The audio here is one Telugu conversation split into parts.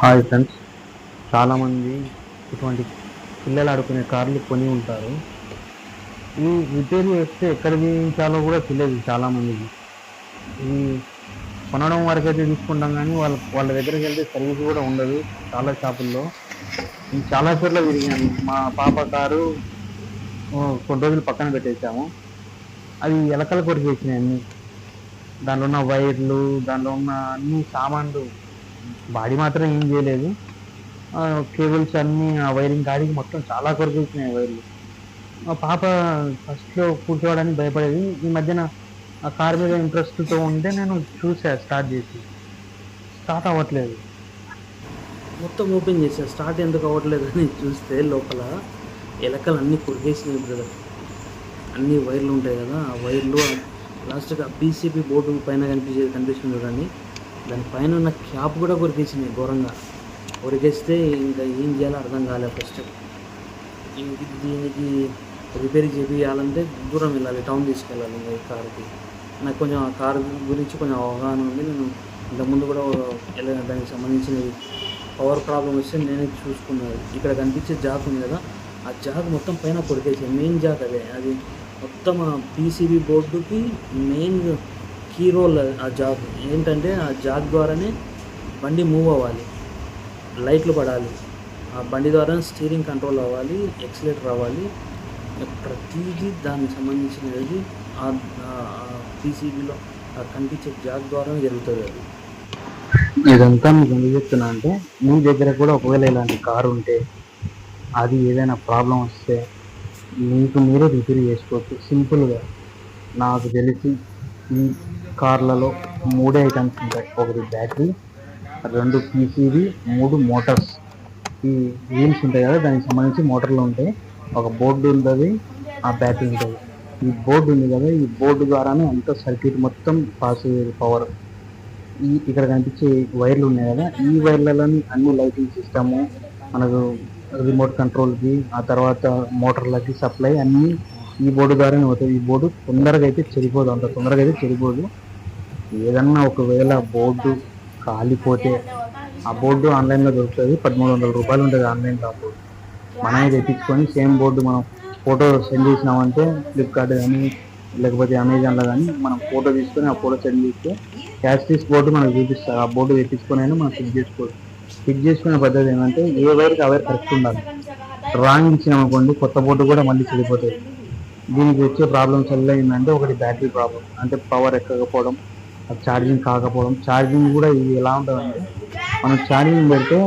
హాయ్ ఫ్రెండ్స్ చాలామంది ఇటువంటి పిల్లలు ఆడుకునే కార్లు కొని ఉంటారు. ఇవి రిపేర్ చేస్తే ఎక్కడ చేయించాలో కూడా తెలియదు చాలామందికి ఇవి కొనడం వరకు అయితే తీసుకుంటాం కానీ వాళ్ళ వాళ్ళ దగ్గరికి వెళ్తే సర్వీస్ కూడా ఉండదు చాలా షాపుల్లో. నేను చాలా చోట్ల తిరిగాను. మా పాప కారు కొన్ని రోజులు పక్కన పెట్టేశాము. అవి ఎలకలు కొరికేసినాయి అన్నీ. దాంట్లో ఉన్న వైర్లు దాంట్లో ఉన్న అన్ని సామాన్లు బాడీ మాత్రం ఏం చేయలేదు. ఆ, కేబుల్స్ అన్ని ఆ వైరింగ్ గాడికి మొత్తం చాలా కొరకు వచ్చినాయి వైర్లు. మా పాప ఫస్ట్లో కూర్చోవడానికి భయపడేది. ఈ మధ్యన ఆ కార్ మీద ఇంట్రెస్ట్తో ఉంటే నేను చూసా స్టార్ట్ చేసి. స్టార్ట్ అవ్వట్లేదు. మొత్తం ఓపెన్ చేసా. స్టార్ట్ ఎందుకు అవ్వట్లేదు అని చూస్తే లోపల ఎలకలు అన్నీ కొరికేసినాయి బ్రదర్ అన్ని వైర్లు ఉంటాయి కదా ఆ వైర్లు లాస్ట్గా పీసీబీ బోర్డు పైన కనిపించేది కనిపిస్తుంది చూడండి. దాని పైన ఉన్న క్యాప్ కూడా కొరికేసింది ఘోరంగా. కొరికేస్తే ఇంకా ఏం చేయాలో అర్థం కాలేదు ఫస్ట్ ఇంక దీనికి రిపేర్ చేయాలంటే దూరం వెళ్ళాలి టౌన్ తీసుకెళ్ళాలి ఇంకా ఈ కార్కి. నాకు కొంచెం ఆ కార్ గురించి కొంచెం అవగాహన ఉంది నేను ఇంతకుముందు కూడా దానికి సంబంధించిన పవర్ ప్రాబ్లం వస్తే నేనే చూసుకున్నాను. ఇక్కడ కనిపించే జాక్ ఉంది కదా ఆ జాక్ మొత్తం పైన కొరికేసాయి మెయిన్ జాక్ అదే. అది మొత్తం ఆ పీసీబీ బోర్డుకి మెయిన్ కీ రోల్ ఆ జాబ్. ఏంటంటే ఆ జాబ్ ద్వారానే బండి మూవ్ అవ్వాలి. లైట్లు పడాలి. ఆ బండి ద్వారా స్టీరింగ్ కంట్రోల్ అవ్వాలి ఎక్సలేటర్ అవ్వాలి ప్రతిదీ దానికి సంబంధించినది ఆ పీసీబీలో కనిపించే జాబ్ ద్వారా జరుగుతుంది అది. ఇదంతా మీకు ఎందుకు చెప్తున్నా అంటే మీ దగ్గర కూడా ఒకవేళ ఇలాంటి కారు ఉంటే అది ఏదైనా ప్రాబ్లం వస్తే మీకు మీరే రిపేర్ చేసుకోవచ్చు. సింపుల్గా నాకు తెలిసి కార్లలో మూడే ఐటమ్స్ ఉంటాయి. ఒకటి బ్యాటరీ రెండు పీసీబీ మూడు మోటార్స్. ఈ వీల్స్ ఉంటాయి కదా దానికి సంబంధించి మోటార్లు ఉంటాయి. ఒక బోర్డు ఉంటుంది ఆ బ్యాటరీ ఉంటుంది. ఈ బోర్డు ఉంది కదా ఈ బోర్డు ద్వారానే అంత సర్క్యూట్ మొత్తం పాస్ అయ్యేది పవర్. ఈ ఇక్కడ కనిపించే వైర్లు ఉన్నాయి కదా ఈ వైర్లలోని అన్ని లైటింగ్ సిస్టము మనకు రిమోట్ కంట్రోల్కి ఆ తర్వాత మోటార్లకి సప్లై అన్నీ ఈ బోర్డు ద్వారానే అవుతాయి. ఈ బోర్డు తొందరగా అయితే చెడిపోదు అంత తొందరగా అయితే చెడిపోదు. ఏదన్నా ఒకవేళ బోర్డు కాలిపోతే ఆ బోర్డు ఆన్లైన్లో దొరుకుతుంది. పదమూడు వందల రూపాయలు ఉంటుంది ఆన్లైన్లో ఆ బోర్డు. మనమే తెప్పించుకొని సేమ్ బోర్డు మనం ఫోటో సెండ్ చేసినామంటే ఫ్లిప్కార్ట్ కానీ లేకపోతే అమెజాన్లో కానీ మనం ఫోటో తీసుకొని ఆ ఫోటో సెండ్ చేస్తే క్యాష్ తీసి బోర్డు మనకు చూపిస్తారు ఆ బోర్డు తెప్పించుకొని అయినా మనం ఫిక్ చేసుకోవచ్చు. ఫిక్ చేసుకునే పద్ధతి ఏంటంటే ఏ వైర్కి అవైర్ కరెక్ట్ ఉండాలి. రాంగ్ ఇచ్చినామనుకోండి కొత్త బోర్డు కూడా మళ్ళీ చెడిపోతుంది. దీనికి వచ్చే ప్రాబ్లమ్స్ వల్ల ఏంటంటే ఒకటి బ్యాటరీ ప్రాబ్లం అంటే పవర్ ఎక్కకపోవడం ఛార్జింగ్ కాకపోవడం. ఛార్జింగ్ కూడా ఇది ఎలా ఉంటుందంటే మనం ఛార్జింగ్ పెడితే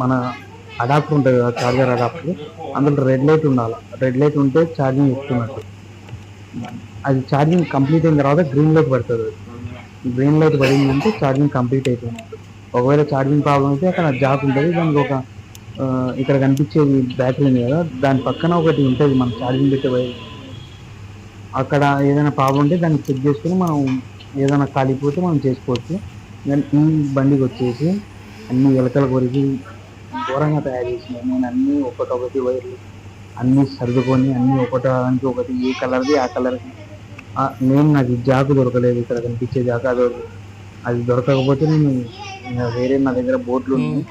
మన అడాప్టర్ ఉంటుంది కదా ఛార్జర్ అడాప్టర్ అందులో రెడ్ లైట్ ఉండాలి. రెడ్ లైట్ ఉంటే ఛార్జింగ్ ఎక్కుతున్నట్టు. అది ఛార్జింగ్ కంప్లీట్ అయిన తర్వాత గ్రీన్ లైట్ పడుతుంది. గ్రీన్ లైట్ పడిందంటే ఛార్జింగ్ కంప్లీట్ అయిపోయింది. ఒకవేళ ఛార్జింగ్ ప్రాబ్లం అయితే అక్కడ జాక్ ఉంటుంది. దానికి ఒక ఇక్కడ కనిపించేది బ్యాటరీ ఉంది కదా దాని పక్కన ఒకటి ఉంటుంది మనం ఛార్జింగ్ పెట్టే అక్కడ ఏదైనా ప్రాబ్లం ఉంటే దాన్ని చెక్ చేసుకుని మనం ఏదైనా కాలిపోతే మనం చేసుకోవచ్చు. కానీ ఈ బండికి వచ్చేసి అన్ని ఎలకల కొరికి ఘోరంగా తయారు చేసిన నేను అన్ని ఒకటొకటి వైర్లు అన్నీ సర్దుకొని అన్ని ఒకటానికి ఒకటి ఏ కలర్ది ఆ కలర్ది. నేను నాకు జాకు దొరకలేదు ఇక్కడ కనిపించే జాకు అది అది దొరకకపోతే నేను వేరే నా దగ్గర బోట్లు ఉన్నాయి.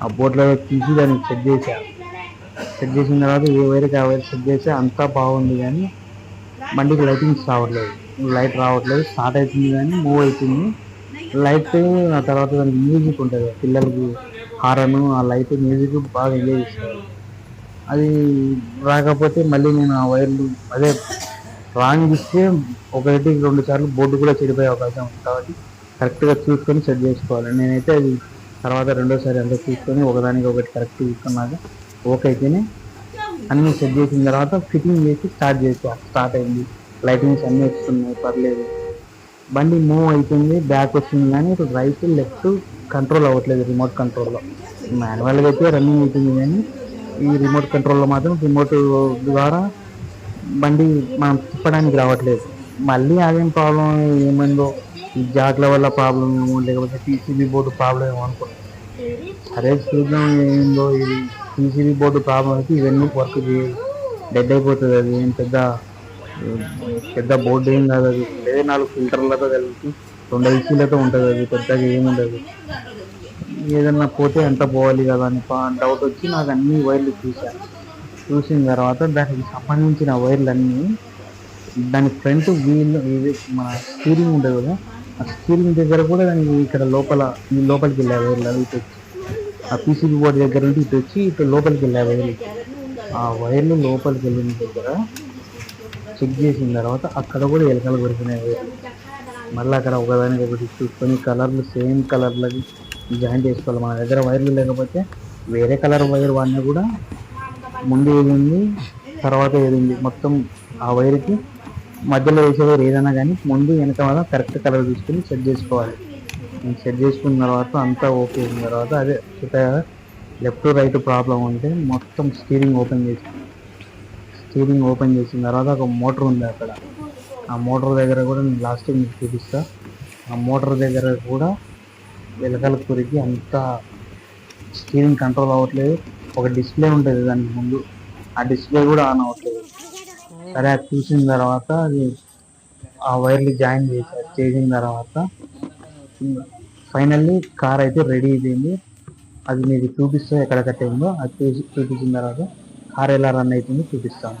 ఆ బోట్లో తీసి దాన్ని సెట్ చేశా. సెట్ చేసిన తర్వాత ఏ వైర్కి ఆ వైర్ చెక్ చేస్తే అంతా బాగుంది కానీ బండికి లైటింగ్స్ రావట్లేదు. లైట్ రావట్లేదు స్టార్ట్ అవుతుంది కానీ మూవ్ అవుతుంది. లైట్ ఆ తర్వాత దానికి మ్యూజిక్ ఉంటుంది పిల్లలకి హారను ఆ లైట్ మ్యూజిక్ బాగా ఎంజాయ్ చేస్తారు. అది రాకపోతే మళ్ళీ నేను ఆ వైర్లు అదే రాంగ్ ఇస్తే ఒకటి రెండు సార్లు బోర్డు కూడా చెడిపోయే అవకాశం ఉంది. కాబట్టి కరెక్ట్గా చూసుకొని సెట్ చేసుకోవాలి. నేనైతే అది తర్వాత రెండోసారి అంతా చూసుకొని ఒకదానికి ఒకటి కరెక్ట్ చూసుకున్నాక ఓకే అయితేనే అన్ని సెట్ చేసిన తర్వాత ఫిట్టింగ్ చేసి స్టార్ట్ చేసా స్టార్ట్ అయింది. లైటింగ్స్ అన్నీ వస్తున్నాయి పర్లేదు. బండి మూవ్ అవుతుంది బ్యాక్ వస్తుంది కానీ ఇప్పుడు రైట్ లెఫ్ట్ కంట్రోల్ అవ్వట్లేదు రిమోట్ కంట్రోల్లో. మాన్యువల్గా అయితే రన్నింగ్ అవుతుంది కానీ ఈ రిమోట్ కంట్రోల్లో మాత్రం రిమోట్ ద్వారా బండి మనం తిప్పడానికి రావట్లేదు. మళ్ళీ అదేం ప్రాబ్లం ఏమైందో ఈ జాట్ల వల్ల ప్రాబ్లం ఏమో లేకపోతే పీసీబీ బోర్డు ప్రాబ్లం ఏమో అనుకున్నాను సరే చూద్దాం ఏందో ఇది పీసీబీ బోర్డు ప్రాబ్లం అయితే ఇవన్నీ వర్క్ చేయదు. డెడ్ అయిపోతుంది అది ఏం పెద్ద పెద్ద బోర్డు ఏం కాదు అది. లేదా నాలుగు ఫిల్టర్లతో కలిపి రెండు ఐసీలతో ఉంటుంది అది పెద్దగా ఏముండదు ఏదన్నా పోతే ఎంత పోవాలి కదా అని డౌట్ వచ్చి నాకు అన్ని వైర్లు చూశాను చూసిన తర్వాత దానికి సంబంధించిన వైర్లు అన్నీ దాని ఫ్రంట్ వీల్ ఇది మన స్టీరింగ్ ఉంటుంది కదా ఆ స్టీరింగ్ దగ్గర కూడా దానికి ఇక్కడ లోపల ఈ లోపలికి వెళ్ళే వైర్లు అవి ఇటు వచ్చి ఆ పీసీబీ బోర్డు దగ్గర నుండి ఇటు వచ్చి ఇటు లోపలికి వెళ్ళే వైర్లు. ఆ వైర్లు లోపలికి వెళ్ళిన దగ్గర చెక్ చేసిన తర్వాత అక్కడ కూడా ఎలకలు కొరికినాయి మళ్ళీ అక్కడ ఒకదానికి ఒకటి చూసుకొని కలర్లు సేమ్ కలర్లకి జాయింట్ చేసుకోవాలి. మన దగ్గర వైర్లు లేకపోతే వేరే కలర్ వైర్ వాడినా కూడా ముందు ఏది ఉంది తర్వాత ఏది ఉంది. మొత్తం ఆ వైర్కి మధ్యలో వేసే వైర్ ఏదైనా కానీ ముందు వెనక వల్ల కరెక్ట్ కలర్ తీసుకుని సెట్ చేసుకోవాలి. సెట్ చేసుకున్న తర్వాత అంతా ఓకే అయిన తర్వాత అదే లెఫ్ట్ రైట్ ప్రాబ్లం ఉంటే మొత్తం స్టీరింగ్ ఓపెన్ చేసి సీలింగ్ ఓపెన్ చేసిన తర్వాత ఒక మోటార్ ఉంది అక్కడ. ఆ మోటార్ దగ్గర కూడా నేను లాస్ట్ మీకు చూపిస్తా. ఆ మోటార్ దగ్గర కూడా వెలకల కురికి అంతా స్టీరింగ్ కంట్రోల్ అవ్వట్లేదు. ఒక డిస్ప్లే ఉంటుంది దానికి ముందు. ఆ డిస్ప్లే కూడా ఆన్ అవ్వట్లేదు. సరే అది చూసిన తర్వాత అది ఆ వైర్లు జాయిన్ చేశారు చేసిన తర్వాత ఫైనల్లీ కార్ అయితే రెడీ అయిపోయింది. అది మీకు చూపిస్తే ఎక్కడ కట్టేయిందో. అది చూసి చూపించిన తర్వాత ఆర్ఎల్ఆర్ ఎలా చూపిస్తాను.